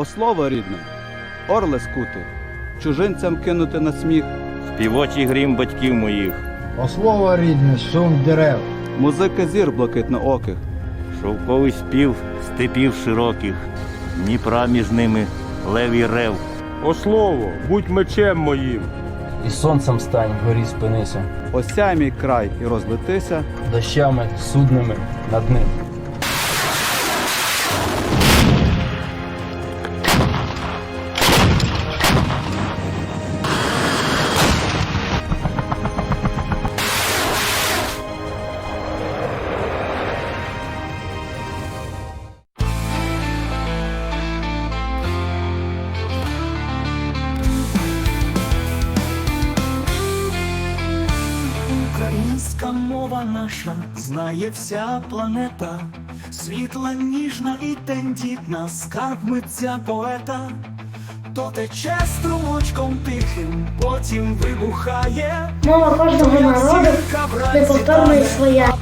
О слово рідне, орле скути, чужинцям кинути на сміх, співочий грім батьків моїх, О слово рідне, шум дерев, музика зір блакитнооких, шовковий спів степів широких, Дніпра між ними левій рев. О слово, будь мечем моїм. І сонцем стань, горі спинися, осяй мій край і розлетися, дощами судними над ним. Українська мова наша знає вся планета, світла ніжна і тендітна, скарб митця поета, то тече струмочком тихим, потім вибухає. Мова кожного народу неповторна і своя.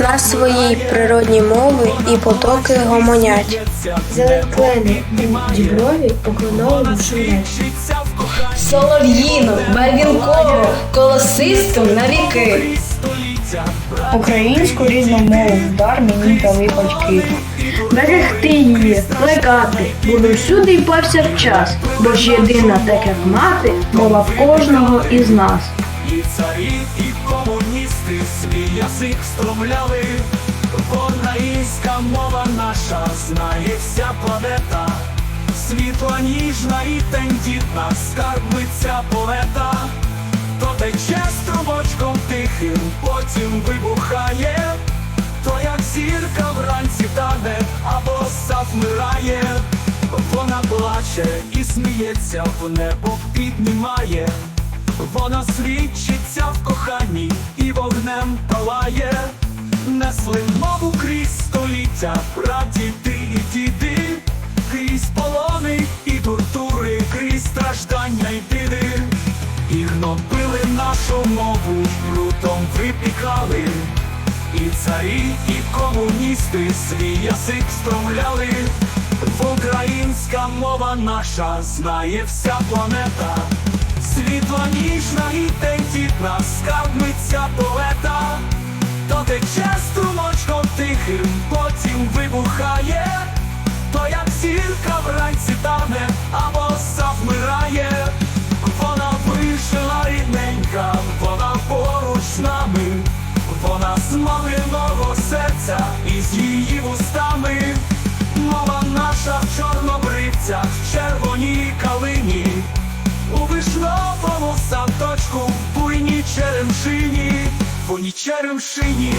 На своїй природній мови і потоки гомонять. Зеленклени діброві по кленовому шумлять. В Солов'їну, барвінкову, колосисту на віки. Українську рідну мову дар мені дали батьки. Берегти її, плекати, буду всюди і повсякчас, бо ж єдина, так як мати, мова в кожного із нас. І царі, і комуністи свій язик встромляли, бо українська мова наша знає вся планета, світла ніжна і тендітна, скарбниця поета, то тече струмочком тихим, потім вибухає, то як зірка вранці тане або завмирає, вона плаче і сміється, в небо піднімає. Вона свідчиться в коханні і вогнем палає, несли мову крізь століття, прадіди і діди, крізь страждання й біди, і гнобили нашу мову, прутом випікали, і царі, і комуністи свій язик встромляли. Українська мова наша знає вся планета. Світла ніжна і тендітна, скарбниця поета, маминого серця із її вустами, мова наша в чорнобривцях, в червоній калині. У вишновому садочку, в буйній черемшині, в буйній черемшині.